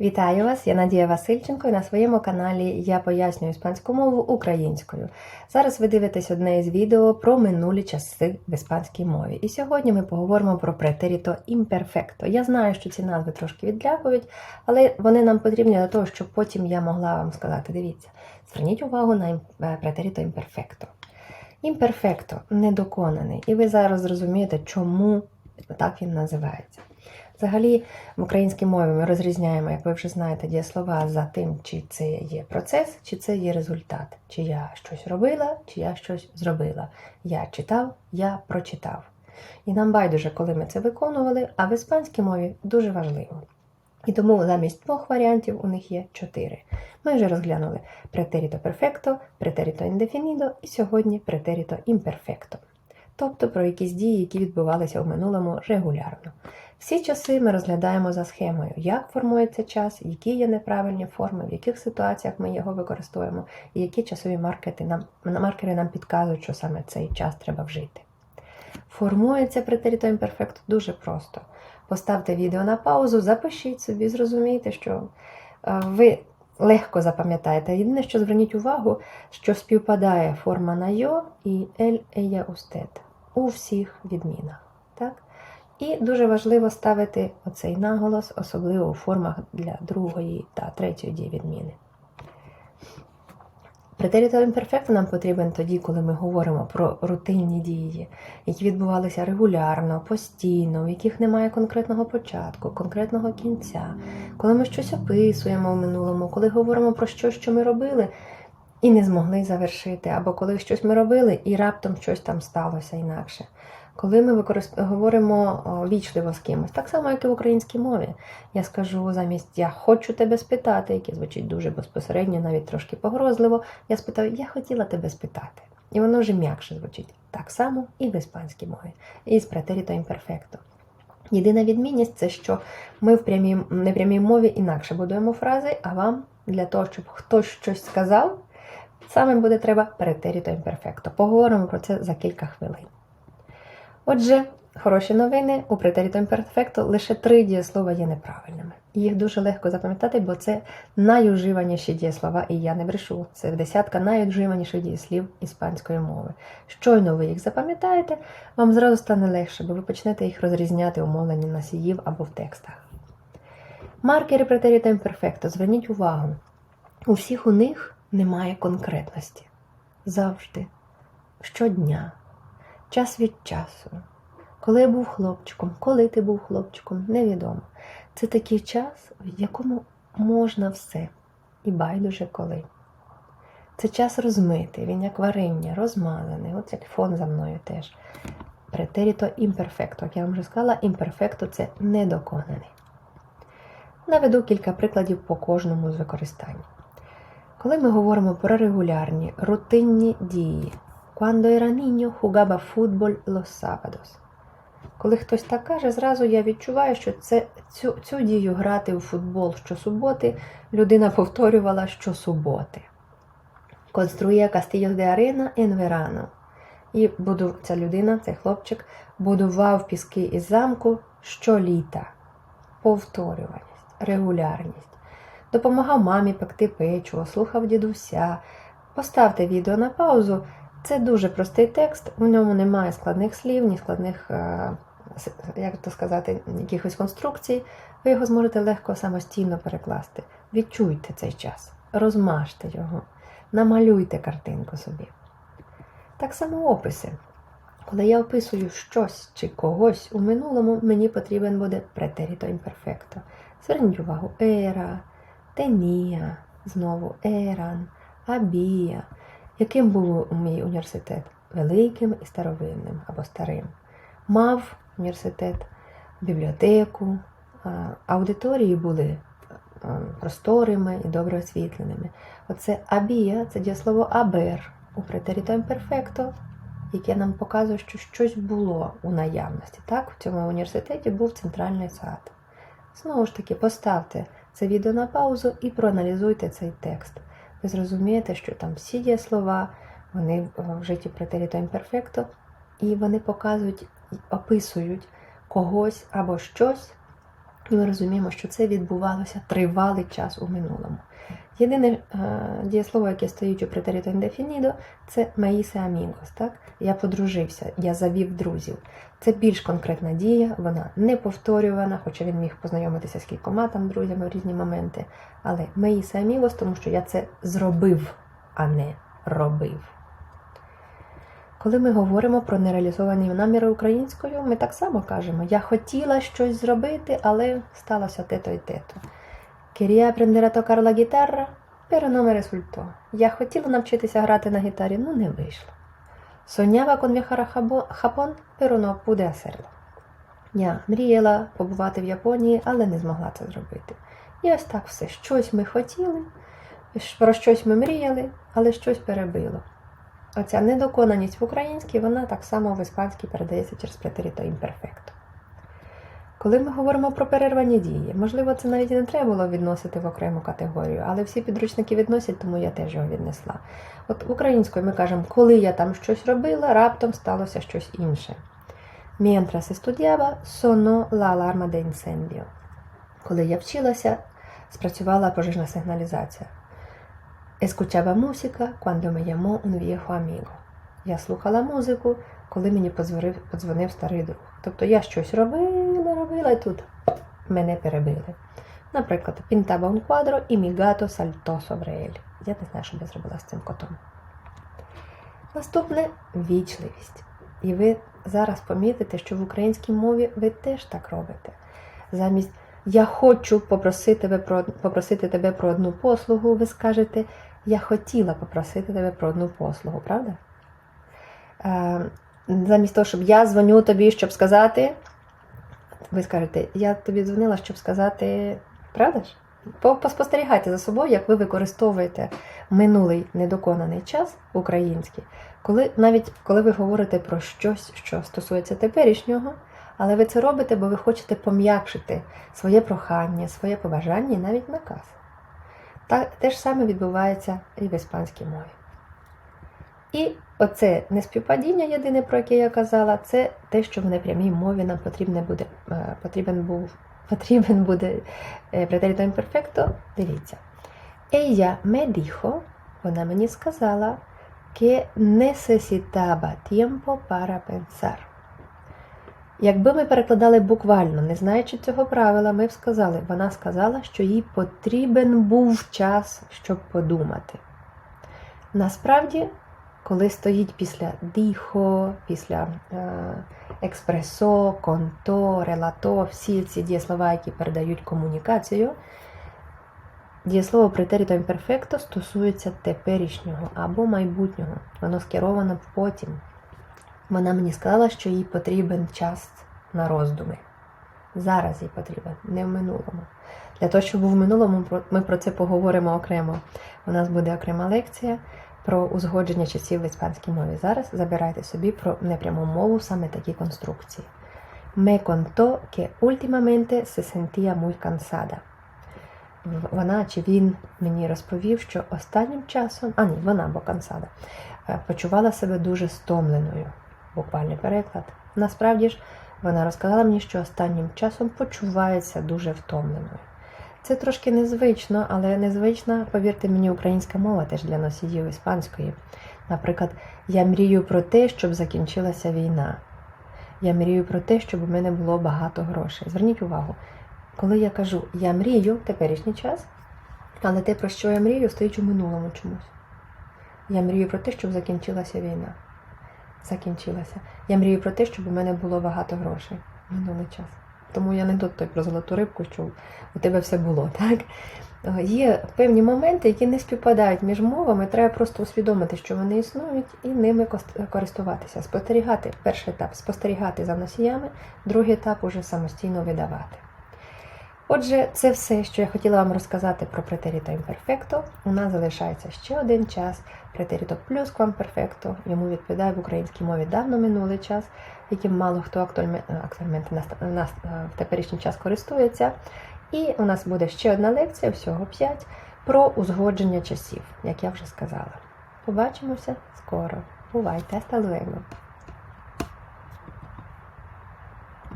Вітаю вас! Я Надія Васильченко і на своєму каналі я пояснюю іспанську мову українською. Зараз ви дивитесь одне із відео про минулі часи в іспанській мові. І сьогодні ми поговоримо про претеріто імперфекто. Я знаю, що ці назви трошки відлякують, але вони нам потрібні для того, щоб потім я могла вам сказати: дивіться, зверніть увагу на е, претеріто імперфекто. Імперфекто недоконаний. І ви зараз зрозумієте, чому так він називається. Взагалі, в українській мові ми розрізняємо, як ви вже знаєте, дієслова за тим, чи це є процес, чи це є результат. Чи я щось робила, чи я щось зробила. Я читав, я прочитав. І нам байдуже, коли ми це виконували, а в іспанській мові дуже важливо. І тому замість двох варіантів у них є чотири. Ми вже розглянули претеріто перфекто, претеріто індефінідо і сьогодні претеріто імперфекто. Тобто про якісь дії, які відбувалися в минулому регулярно. Всі часи ми розглядаємо за схемою, як формується час, які є неправильні форми, в яких ситуаціях ми його використовуємо, і які часові маркери нам, маркери нам підказують, що саме цей час треба вжити. Формується претеріто імперфекто дуже просто. Поставте відео на паузу, запишіть собі, зрозумійте, що е, ви легко запам'ятаєте. Єдине, що зверніть увагу, що співпадає форма на йо і ель ея устет у всіх відмінах. Так? І дуже важливо ставити оцей наголос, особливо у формах для другої та третьої дієвідміни. Претеріто імперфекто нам потрібен тоді, коли ми говоримо про рутинні дії, які відбувалися регулярно, постійно, в яких немає конкретного початку, конкретного кінця, коли ми щось описуємо в минулому, коли говоримо про щось, що ми робили, і не змогли завершити, або коли щось ми робили, і раптом щось там сталося інакше. Коли ми використ... говоримо вічливо з кимось, так само, як і в українській мові, я скажу замість я хочу тебе спитати, яке звучить дуже безпосередньо, навіть трошки погрозливо, я спитаю, я хотіла тебе спитати. І воно вже м'якше звучить. Так само і в іспанській мові, і з претеріто імперфекто. Єдина відмінність це, що ми в прямій, непрямій мові інакше будуємо фрази, а вам для того, щоб хтось щось сказав, саме буде треба претеріто імперфекто. Поговоримо про це за кілька хвилин. Отже, хороші новини у претеріто імперфекто лише три дієслова є неправильними. Їх дуже легко запам'ятати, бо це найуживаніші дієслова, і я не брешу. Це десятка найуживаніших дієслів іспанської мови. Щойно ви їх запам'ятаєте, вам зразу стане легше, бо ви почнете їх розрізняти у мовленні носіїв або в текстах. Маркери претеріто імперфекто, зверніть увагу. У всіх у них немає конкретності. Завжди, щодня час від часу. Коли я був хлопчиком, коли ти був хлопчиком, невідомо. Це такий час, в якому можна все, і байдуже коли. Це час розмитий, він як варення, розмалений, от як фон за мною теж. Претеріто імперфекто. Як я вам вже сказала, імперфекто це недоконаний. Наведу кілька прикладів по кожному з використань. Коли ми говоримо про регулярні, рутинні дії, Cuando era niño jugaba fútbol los sábados. Коли хтось так каже, зразу я відчуваю, що це, цю, цю дію грати у футбол щосуботи людина повторювала щосуботи. Construía castillos de arena en verano. І буду, ця людина, цей хлопчик, будував піски із замку щоліта. Повторюваність, регулярність. Допомагав мамі пекти печиво, слухав дідуся. Поставте відео на паузу. Це дуже простий текст, у ньому немає складних слів, ні складних, е, як то сказати, якихось конструкцій. Ви його зможете легко самостійно перекласти. Відчуйте цей час, розмажте його, намалюйте картинку собі. Так само описи. Коли я описую щось чи когось у минулому, мені потрібен буде претеріто імперфекто. Зверніть увагу, ера, тенія, знову еран, абія. Яким був мій університет? Великим і старовинним або старим. Мав університет бібліотеку, аудиторії були просторими і добре освітленими. Оце абія це дієслово абер у претеріто імперфекто, яке нам показує, що щось було у наявності. Так, в цьому університеті був центральний сад. Знову ж таки, поставте це відео на паузу і проаналізуйте цей текст ви зрозумієте, що там всі дієслова, вони вжиті претеріто імперфекто, і вони показують, описують когось або щось І ми розуміємо, що це відбувалося тривалий час у минулому. Єдине е, дієслово, яке стоїть у претеріто індефінідо, це «маїсе амігос», так? Я подружився, я завів друзів. Це більш конкретна дія, вона не повторювана, хоча він міг познайомитися з кількома там друзями в різні моменти. Але «маїсе амігос», тому що я це зробив, а не робив. Коли ми говоримо про нереалізовані наміри українською, ми так само кажемо: я хотіла щось зробити, але сталося те-то і те-то. Quería aprender a tocar la guitarra, pero no me resultó. Я хотіла навчитися грати на гітарі, ну не вийшло. Soñaba con viajar a Japón, pero no pude hacerlo. Я мріяла побувати в Японії, але не змогла це зробити. І ось так все. Щось ми хотіли, про щось ми мріяли, але щось перебило. Оця недоконаність в українській, вона так само в іспанській передається через претеріто імперфекто. Коли ми говоримо про перервані дії, можливо, це навіть і не треба було відносити в окрему категорію, але всі підручники відносять, тому я теж його віднесла. От українською ми кажемо, коли я там щось робила, раптом сталося щось інше. Mientras estudiaba, sonó la alarma de incendio. Коли я вчилася, спрацювала пожежна сигналізація. Escuchaba música cuando me llamó un viejo amigo. Я слухала музику, коли мені подзвонив старий друг. Тобто я щось робила, робила, тут мене перебили. Наприклад, pintaba un y mi gato saltó sobre. Я не знаю, що я зробила з цим котом. Наступне вічливість. І ви зараз помітите, що в українській мові ви теж так робите. Замість я хочу попросити тебе про, попросити тебе про одну послугу, ви скажете Я хотіла попросити тебе про одну послугу, правда? Е, замість того, щоб я дзвоню тобі, щоб сказати, ви скажете, я тобі дзвонила, щоб сказати, правда ж? Поспостерігайте за собою, як ви використовуєте минулий недоконаний час український, коли навіть коли ви говорите про щось, що стосується теперішнього, але ви це робите, бо ви хочете пом'якшити своє прохання, своє побажання і навіть наказ. Та, те ж саме відбувається і в іспанській мові. І оце неспівпадіння, єдине, про яке я казала, це те, що в непрямій мові нам потрібне буде, е, потрібен був, потрібен буде е, претеріто імперфекто. Дивіться. Ella me dijo, вона мені сказала, que necesitaba tiempo para pensar. Якби ми перекладали буквально, не знаючи цього правила, ми б сказали, вона сказала, що їй потрібен був час, щоб подумати. Насправді, коли стоїть після діхо, після е, експресо, конто, релато, всі ці дієслова, які передають комунікацію, дієслово претеріто імперфекто стосується теперішнього або майбутнього. Воно скеровано потім. Вона мені сказала, що їй потрібен час на роздуми. Зараз їй потрібен, не в минулому. Для того, щоб в минулому, ми про це поговоримо окремо. У нас буде окрема лекція про узгодження часів в іспанській мові. Зараз забирайте собі про непряму мову саме такі конструкції. Me contó que últimamente se sentía muy cansada. Вона чи він мені розповів, що останнім часом, а ні, вона бо кансада, е, почувала себе дуже стомленою. Буквальний переклад. Насправді ж, вона розказала мені, що останнім часом почувається дуже втомленою. Це трошки незвично, але незвична, повірте мені, українська мова теж для носіїв іспанської. Наприклад, я мрію про те, щоб закінчилася війна. Я мрію про те, щоб у мене було багато грошей. Зверніть увагу, коли я кажу я мрію теперішній час, але те, про що я мрію, стоїть у минулому чомусь. Я мрію про те, щоб закінчилася війна. Закінчилася. Я мрію про те, щоб у мене було багато грошей. Минулий час. Тому я не той про золоту рибку, що у тебе все було, так? Е, Є певні моменти, які не співпадають між мовами. Треба просто усвідомити, що вони існують, і ними користуватися. Спостерігати. Перший етап спостерігати за носіями, другий етап уже самостійно видавати. Отже, це все, що я хотіла вам розказати про претеріто імперфекто. У нас залишається ще один час. Претеріто плюс квамперфекто. Йому відповідає в українській мові давно минулий час, яким мало хто е, актуальменти нас- е, в теперішній час користується. І у нас буде ще одна лекція, всього 5, про узгодження часів, як я вже сказала. Побачимося скоро. Бувайте, hasta!